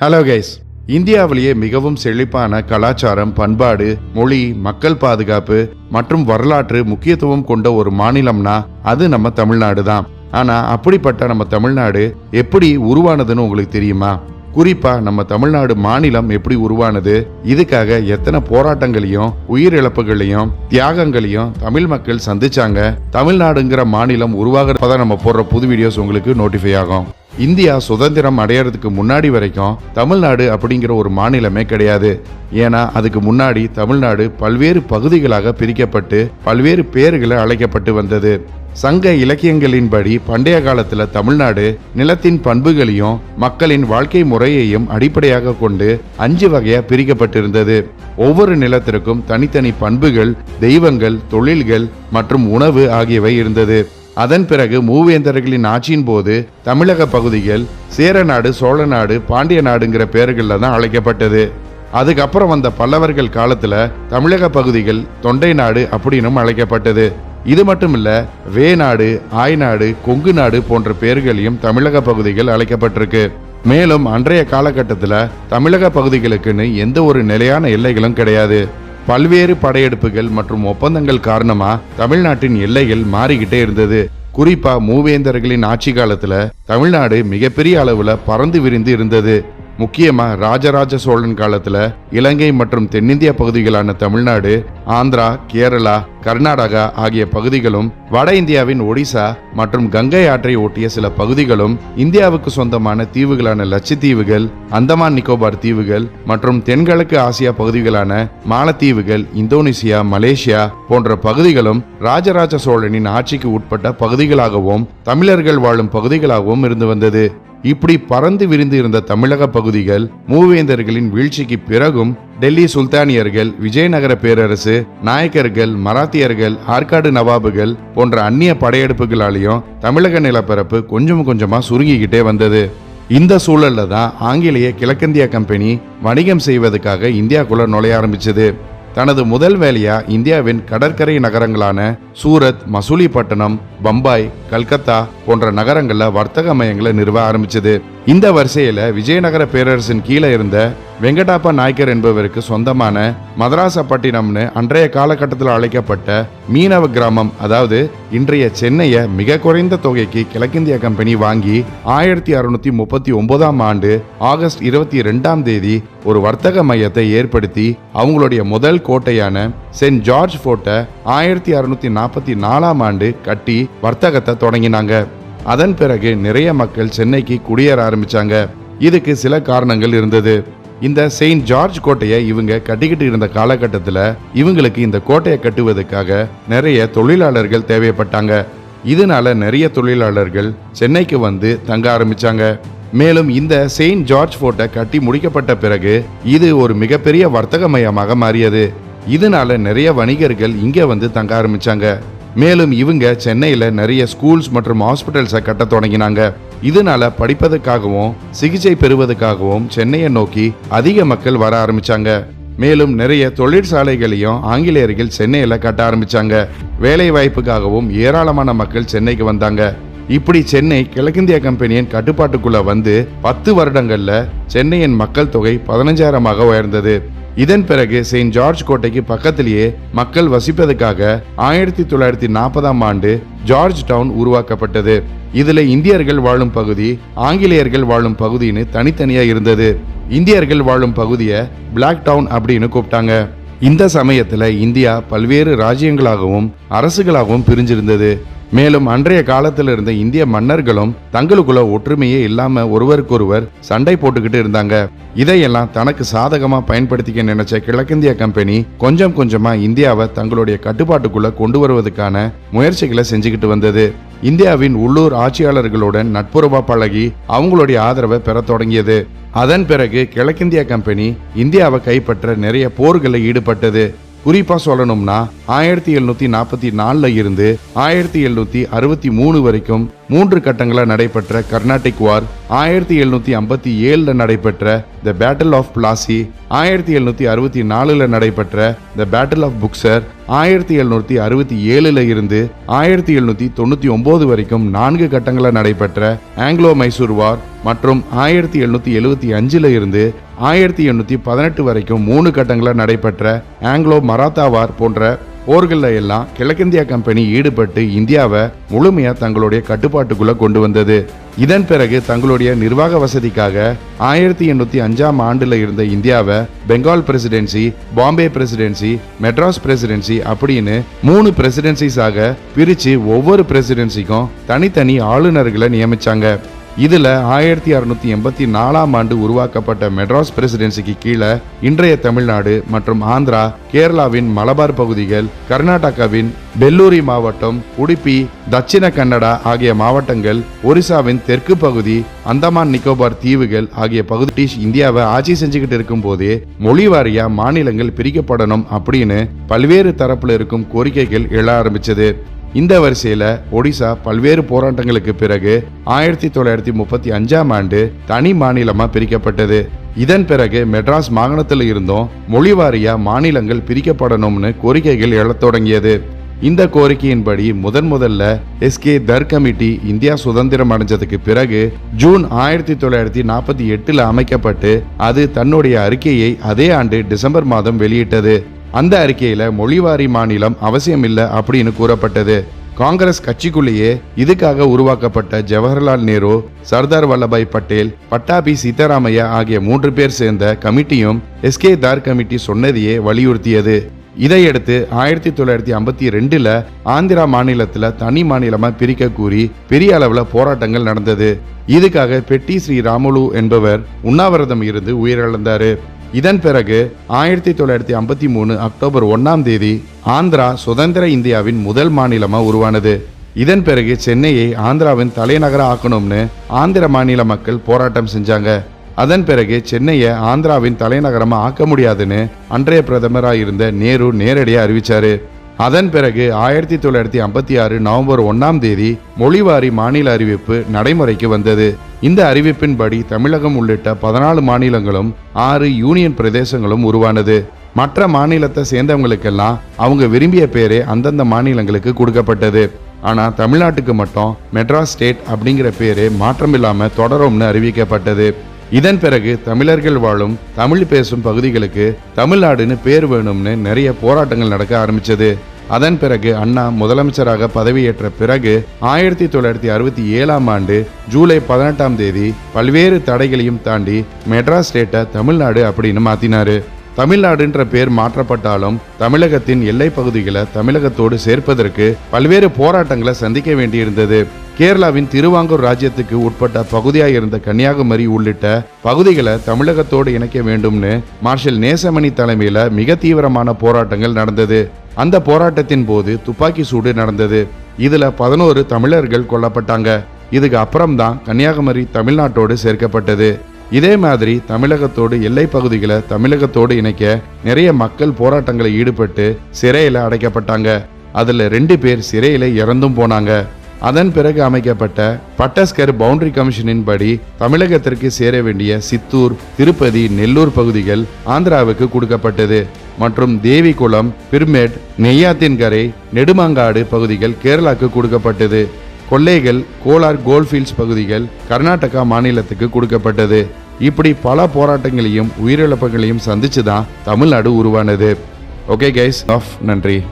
Hello guys இந்தியாவிலேயே மிகவும் செழிப்பான கலாச்சாரம் பண்பாடு மொழி மக்கள் பாதுகாப்பு மற்றும் வரலாற்று முக்கியத்துவம் கொண்ட ஒரு மாநிலம்னா அது நம்ம தமிழ்நாடு தான். ஆனா அப்படிப்பட்ட நம்ம தமிழ்நாடு எப்படி உருவானதுன்னு உங்களுக்கு தெரியுமா? குறிப்பா நம்ம தமிழ்நாடு மாநிலம் எப்படி உருவானது? இதுக்காக எத்தனை போராட்டங்களையும் உயிரிழப்புகளையும் தியாகங்களையும் தமிழ் மக்கள் சந்திச்சாங்க? தமிழ்நாடுங்கிற மாநிலம் உருவாகிறப்பதான் நம்ம போடுற புது வீடியோஸ் உங்களுக்கு நோட்டிஃபை ஆகும். இந்தியா சுதந்திரம் அடையறதுக்கு முன்னாடி வரைக்கும் தமிழ்நாடு அப்படிங்கிற ஒரு மாநிலமே கிடையாது. ஏன்னா அதுக்கு முன்னாடி தமிழ்நாடு பல்வேறு பகுதிகளாக பிரிக்கப்பட்டு பல்வேறு பேர்களை அழைக்கப்பட்டு வந்தது. சங்க இலக்கியங்களின்படி பண்டைய காலத்துல தமிழ்நாடு நிலத்தின் பண்புகளையும் மக்களின் வாழ்க்கை முறையையும் அடிப்படையாக கொண்டு அஞ்சு வகையா பிரிக்கப்பட்டிருந்தது. ஒவ்வொரு நிலத்திற்கும் தனித்தனி பண்புகள் தெய்வங்கள் தொழில்கள் மற்றும் உணவு ஆகியவை இருந்தது. அதன் பிறகு மூவேந்தர்களின் ஆட்சியின் போது தமிழக பகுதிகள் சேரநாடு சோழநாடு பாண்டிய நாடுங்கிற பெயர்களில் தான் அழைக்கப்பட்டது. அதுக்கப்புறம் வந்த பல்லவர்கள் காலத்துல தமிழக பகுதிகள் தொண்டை நாடு அப்படின்னும் அழைக்கப்பட்டது. இது மட்டும் இல்ல வேநாடு ஆய்நாடு கொங்கு நாடு போன்ற பெயர்களையும் தமிழக பகுதிகள் அழைக்கப்பட்டிருக்கு. மேலும் அன்றைய காலகட்டத்தில் தமிழக பகுதிகளுக்குன்னு எந்த ஒரு நிலையான எல்லைகளும் கிடையாது. பல்வேறு படையெடுப்புகள் மற்றும் ஒப்பந்தங்கள் காரணமா தமிழ்நாட்டின் எல்லைகள் மாறிக்கிட்டே இருந்தது. குறிப்பா மூவேந்தர்களின் ஆட்சி காலத்துல தமிழ்நாடு மிகப்பெரிய அளவுல பறந்து விரிந்து இருந்தது. முக்கியமாக ராஜராஜ சோழன் காலத்தில் இலங்கை மற்றும் தென்னிந்திய பகுதிகளான தமிழ்நாடு ஆந்திரா கேரளா கர்நாடகா ஆகிய பகுதிகளும் வட இந்தியாவின் ஒடிசா மற்றும் கங்கை ஆற்றை ஒட்டிய சில பகுதிகளும் இந்தியாவுக்கு சொந்தமான தீவுகளான லட்சத்தீவுகள் அந்தமான் நிக்கோபார் தீவுகள் மற்றும் தென்கிழக்கு ஆசியா பகுதிகளான மாலத்தீவுகள் இந்தோனேசியா மலேசியா போன்ற பகுதிகளும் ராஜராஜ சோழனின் ஆட்சிக்கு உட்பட்ட பகுதிகளாகவும் தமிழர்கள் வாழும் பகுதிகளாகவும் இருந்து வந்தது. இப்படி பறந்து விரிந்து இருந்த தமிழக பகுதிகள் மூவேந்தர்களின் வீழ்ச்சிக்கு பிறகும் டெல்லி சுல்தானியர்கள் விஜயநகர பேரரசு நாயக்கர்கள் மராத்தியர்கள் ஆற்காடு நவாபுகள் போன்ற அந்நிய படையெடுப்புகளாலையும் தமிழக நிலப்பரப்பு கொஞ்சம் கொஞ்சமா சுருங்கிக்கிட்டே வந்தது. இந்த சூழல்ல தான் ஆங்கிலேய கிழக்கிந்திய கம்பெனி வணிகம் செய்வதற்காக இந்தியாக்குள்ள நுழைய ஆரம்பிச்சது. தனது முதல் வேலையா இந்தியாவின் கடற்கரை நகரங்களான சூரத் மசூலிப்பட்டினம் பம்பாய் கல்கத்தா போன்ற நகரங்களில் வர்த்தக மையங்களை நிறுவ ஆரம்பிச்சது. இந்த வரிசையில விஜயநகர பேரரசின் கீழே இருந்த வெங்கடாப்ப நாயக்கர் என்பவருக்கு சொந்தமான மதராசப்பட்டினம்னு அன்றைய காலகட்டத்தில் அழைக்கப்பட்ட மீனவ கிராமம் அதாவது இன்றைய சென்னையை மிக குறைந்த தொகைக்கு கிழக்கிந்திய கம்பெனி வாங்கி ஆயிரத்தி அறுநூத்தி முப்பத்தி ஒன்பதாம் ஆண்டு ஆகஸ்ட் இருபத்தி ரெண்டாம் தேதி ஒரு வர்த்தக மையத்தை ஏற்படுத்தி அவங்களுடைய முதல் கோட்டையான சென்ட் ஜார்ஜ் ஃபோர்ட்டை ஆயிரத்தி அறுநூத்தி நாற்பத்தி நாலாம் ஆண்டு கட்டி வர்த்தகத்தை தொடங்கினாங்க. அதன் பிறகு நிறைய மக்கள் சென்னைக்கு குடியேற ஆரம்பிச்சாங்க. இதுக்கு சில காரணங்கள் இருந்தது. இந்த செயின்ட் ஜார்ஜ் கோட்டையை இவங்க கட்டிக்கிட்டு இருந்த காலகட்டத்தில் இவங்களுக்கு இந்த கோட்டையை கட்டுவதற்காக நிறைய தொழிலாளர்கள் தேவைப்பட்டாங்க. இதனால நிறைய தொழிலாளர்கள் சென்னைக்கு வந்து தங்க ஆரம்பிச்சாங்க. மேலும் இந்த செயின்ட் ஜார்ஜ் ஃபோர்ட்டை கட்டி முடிக்கப்பட்ட பிறகு இது ஒரு மிகப்பெரிய வர்த்தக மையமாக மாறியது. இதனால நிறைய வணிகர்கள் இங்கே வந்து தங்க ஆரம்பிச்சாங்க. மேலும் இவங்க சென்னையில் நிறைய ஸ்கூல்ஸ் மற்றும் ஹாஸ்பிட்டல்ஸை கட்ட தொடங்கினாங்க. இதனால படிப்பதற்காகவும் சிகிச்சை பெறுவதற்காகவும் சென்னையை நோக்கி அதிக மக்கள் வர ஆரம்பிச்சாங்க. மேலும் நிறைய தொழிற்சாலைகளையும் ஆங்கிலேயர்கள் சென்னையில் கட்ட ஆரம்பிச்சாங்க. வேலை வாய்ப்புக்காகவும் ஏராளமான மக்கள் சென்னைக்கு வந்தாங்க. இப்படி சென்னை கிழக்கிந்திய கம்பெனியின் கட்டுப்பாட்டுக்குள்ள வந்து பத்து வருடங்கள்ல சென்னையின் மக்கள் தொகை பதினஞ்சாயிரமாக உயர்ந்தது. இதன் பிறகு செயின்ட் ஜார்ஜ் கோட்டைக்கு பக்கத்திலேயே மக்கள் வசிப்பதற்காக ஆயிரத்தி தொள்ளாயிரத்தி நாற்பதாம் ஆண்டு ஜார்ஜ் டவுன் உருவாக்கப்பட்டது. இதுல இந்தியர்கள் வாழும் பகுதி ஆங்கிலேயர்கள் வாழும் பகுதின்னு தனித்தனியா இருந்தது. இந்தியர்கள் வாழும் பகுதியை பிளாக் டவுன் அப்படின்னு கூப்பிட்டாங்க. இந்த சமயத்துல இந்தியா பல்வேறு ராஜ்யங்களாகவும் அரசுகளாகவும் பிரிஞ்சிருந்தது. மேலும் அன்றைய காலத்தில் இருந்த இந்திய மன்னர்களும் தங்களுக்குள்ள ஒற்றுமையே இல்லாம ஒருவருக்கொருவர் சண்டை போட்டுக்கிட்டு இருந்தாங்க. இதையெல்லாம் தனக்கு சாதகமா பயன்படுத்திக்க நினைச்ச கிழக்கிந்திய கம்பெனி கொஞ்சம் கொஞ்சமா இந்தியாவை தங்களுடைய கட்டுப்பாட்டுக்குள்ள கொண்டு வருவதற்கான முயற்சிகளை செஞ்சுக்கிட்டு வந்தது. இந்தியாவின் உள்ளூர் ஆட்சியாளர்களுடன் நட்புறவா பழகி அவங்களுடைய ஆதரவை பெற தொடங்கியது. அதன் பிறகு கிழக்கிந்திய கம்பெனி இந்தியாவை கைப்பற்ற நிறைய போர்களில் ஈடுபட்டது. குறிப்பா சொல்லணும்னா ஆயிரத்தி எழுநூத்தி நாற்பத்தி நாலுல இருந்து ஆயிரத்தி எழுநூத்தி அறுபத்தி மூணு வரைக்கும் மூன்று கட்டங்களா நடைபெற்ற கர்நாடிக் வார் ஆயிரத்தி எழுநூத்தி ஐம்பத்தி ஏழுல நடைபெற்ற த பேட்டில் ஆஃப் பிளாசி ஆயிரத்தி எழுநூத்தி அறுபத்தி நாலுல நடைபெற்ற த பேட்டில் ஆஃப் புக்சர் ஆயிரத்தி எழுநூத்தி அறுபத்தி ஏழுல இருந்து ஆயிரத்தி எழுநூத்தி தொண்ணூத்தி ஒன்பது வரைக்கும் நான்கு கட்டங்களா நடைபெற்ற ஆங்கிலோ மைசூர் வார் மற்றும் ஆயிரத்தி எழுநூத்தி எழுபத்தி அஞ்சுல இருந்து ஆயிரத்தி எண்ணூத்தி பதினெட்டு வரைக்கும் மூணு கட்டங்களா நடைபெற்ற ஆங்கிலோ மராத்தா வார் போன்ற போர்களில் எல்லாம் கிழக்கிந்தியா கம்பெனி ஈடுபட்டு இந்தியாவை முழுமையா தங்களுடைய கட்டுப்பாட்டுக்குள்ள கொண்டு வந்தது. இதன் பிறகு தங்களுடைய நிர்வாக வசதிக்காக ஆயிரத்தி எண்ணூத்தி அஞ்சாம் ஆண்டுல இருந்த இந்தியாவை Bengal presidency Bombay presidency Madras presidency அப்படின்னு மூணு பிரசிடென்சிஸாக பிரிச்சு ஒவ்வொரு பிரசிடென்சிக்கும் தனித்தனி ஆளுநர்களை நியமிச்சாங்க. இதில் ஆயிரத்தி அறுநூத்தி எண்பத்தி நாலாம் ஆண்டு உருவாக்கப்பட்ட மெட்ராஸ் பிரசிடென்சிக்கு கீழே இன்றைய தமிழ்நாடு மற்றும் ஆந்திரா கேரளாவின் மலபார் பகுதிகள் கர்நாடகாவின் பெல்லூரி மாவட்டம் உடுப்பி தட்சிண கன்னடா ஆகிய மாவட்டங்கள் ஒரிசாவின் தெற்கு பகுதி அந்தமான் நிக்கோபார் தீவுகள் ஆகிய பகுதி பிரிட்டிஷ் இந்தியாவை ஆட்சி செஞ்சுக்கிட்டு இருக்கும் போதே மொழி வாரியா மாநிலங்கள் பிரிக்கப்படணும் அப்படின்னு பல்வேறு தரப்புல இருக்கும் கோரிக்கைகள் எழ ஆரம்பிச்சது. இந்த வரிசையில ஒடிசா பல்வேறு போராட்டங்களுக்கு பிறகு ஆயிரத்தி தொள்ளாயிரத்தி முப்பத்தி அஞ்சாம் ஆண்டு தனி மாநிலமா பிரிக்கப்பட்டது. இதன் பிறகு மெட்ராஸ் மாகாணத்தில் இருந்தும் மொழிவாரியா மாநிலங்கள் பிரிக்கப்படணும்னு கோரிக்கைகள் எழத் தொடங்கியது. இந்த கோரிக்கையின்படி முதன் முதல்ல எஸ்கே தர் கமிட்டி இந்தியா சுதந்திரம் அடைஞ்சதுக்கு பிறகு ஜூன் ஆயிரத்தி தொள்ளாயிரத்தி நாற்பத்தி எட்டுல அமைக்கப்பட்டு அது தன்னுடைய அறிக்கையை அதே ஆண்டு டிசம்பர் மாதம் வெளியிட்டது. அந்த அறிக்கையில மொழிவாரி மாநிலம் அவசியமில்லை அப்படின்னு கூறப்பட்டது. காங்கிரஸ் கட்சிக்குள்ளேயே இதுக்காக உருவாக்கப்பட்ட ஜவஹர்லால் நேரு சர்தார் வல்லபாய் பட்டேல் பட்டாபி சீதாராமையா ஆகிய மூன்று பேர் சேர்ந்த கமிட்டியும் எஸ்கே தார் கமிட்டி சொன்னதையே வலியுறுத்தியது. இதையடுத்து ஆயிரத்தி தொள்ளாயிரத்தி ஐம்பத்தி ரெண்டுல ஆந்திரா மாநிலத்துல தனி மாநிலமா பிரிக்க கூறி பெரிய அளவுல போராட்டங்கள் நடந்தது. இதுக்காக பெட்டி ஸ்ரீ ராமுலு என்பவர் உண்ணாவிரதம் இருந்து உயிரிழந்தாரு. இதன் பிறகு ஆயிரத்தி தொள்ளாயிரத்தி ஐம்பத்தி மூணு அக்டோபர் ஒன்னாம் தேதி ஆந்திரா சுதந்திர இந்தியாவின் முதல் மாநிலமாக உருவானது. இதன் பிறகு சென்னையை ஆந்திராவின் தலைநகர ஆக்கணும்னு ஆந்திர மாநில மக்கள் போராட்டம் செஞ்சாங்க. அதன் பிறகு சென்னையை ஆந்திராவின் தலைநகரமாக ஆக்க முடியாதுன்னு அன்றைய பிரதமராக இருந்த நேரு நேரடியாக அறிவிச்சாரு. அதன் பிறகு ஆயிரத்தி தொள்ளாயிரத்தி ஐம்பத்தி ஆறு நவம்பர் ஒன்னாம் தேதி மொழிவாரி மாநில அறிவிப்பு நடைமுறைக்கு வந்தது. இந்த அறிவிப்பின்படி தமிழகம் உள்ளிட்ட பதினாலு மாநிலங்களும் ஆறு யூனியன் பிரதேசங்களும் உருவானது. மற்ற மாநிலத்தை சேர்ந்தவங்களுக்கெல்லாம் அவங்க விரும்பிய பேரே அந்தந்த மாநிலங்களுக்கு கொடுக்கப்பட்டது. ஆனால் தமிழ்நாட்டுக்கு மட்டும் மெட்ராஸ் ஸ்டேட் அப்படிங்கிற பேரு மாற்றமில்லாமல் தொடரும்னு அறிவிக்கப்பட்டது. இதன் பிறகு தமிழர்கள் வாழும் தமிழ் பேசும் பகுதிகளுக்கு தமிழ்நாடுன்னு பேர் வேணும்னு நிறைய போராட்டங்கள் நடக்க ஆரம்பிச்சது. அதன் பிறகு அண்ணா முதலமைச்சராக பதவியேற்ற பிறகு ஆயிரத்தி தொள்ளாயிரத்தி அறுபத்தி ஏழாம் ஆண்டு ஜூலை பதினெட்டாம் தேதி பல்வேறு தடைகளையும் தாண்டி மெட்ராஸ் ஸ்டேட்டை தமிழ்நாடு அப்படின்னு மாத்தினாரு. தமிழ்நாடுன்ற பேர் மாற்றப்பட்டாலும் தமிழகத்தின் எல்லை பகுதிகளை தமிழகத்தோடு சேர்ப்பதற்கு பல்வேறு போராட்டங்களை சந்திக்க வேண்டியிருந்தது. கேரளாவின் திருவாங்கூர் ராஜ்யத்துக்கு உட்பட்ட பகுதியாக இருந்த கன்னியாகுமரி உள்ளிட்ட பகுதிகளை தமிழகத்தோடு இணைக்க வேண்டும்னு மார்ஷல் நேசமணி தலைமையில மிக தீவிரமான போராட்டங்கள் நடந்தது. அந்த போராட்டத்தின் போது துப்பாக்கி சூடு நடந்தது. இதுல பதினோரு தமிழர்கள் கொல்லப்பட்டாங்க. இதுக்கு அப்புறம்தான் கன்னியாகுமரி தமிழ்நாட்டோடு சேர்க்கப்பட்டது. இதே மாதிரி தமிழகத்தோடு எல்லை பகுதிகளை தமிழகத்தோடு இணைக்க நிறைய மக்கள் போராட்டங்களை ஈடுபட்டு சிறையில அடைக்கப்பட்டாங்க. அதுல ரெண்டு பேர் சிறையில இறந்தும் போனாங்க. அதன் பிறகு அமைக்கப்பட்ட பட்டஸ்கர் பவுண்டரி கமிஷனின் படி தமிழகத்திற்கு சேர வேண்டிய சித்தூர் திருப்பதி நெல்லூர் பகுதிகள் ஆந்திராவுக்கு கொடுக்கப்பட்டது. மற்றும் தேவிக்குளம் பிர்மேட் நெய்யாத்தின்கரை நெடுமாங்காடு பகுதிகள் கேரளாக்கு கொடுக்கப்பட்டது. கொள்ளைகள் கோலார் கோல்ஃபீல்ட்ஸ் பகுதிகள் கர்நாடகா மாநிலத்துக்கு கொடுக்கப்பட்டது. இப்படி பல போராட்டங்களையும் உயிரிழப்புகளையும் சந்திச்சு தான் தமிழ்நாடு உருவானது. ஓகே கைஸ் ஆஃப் நன்றி.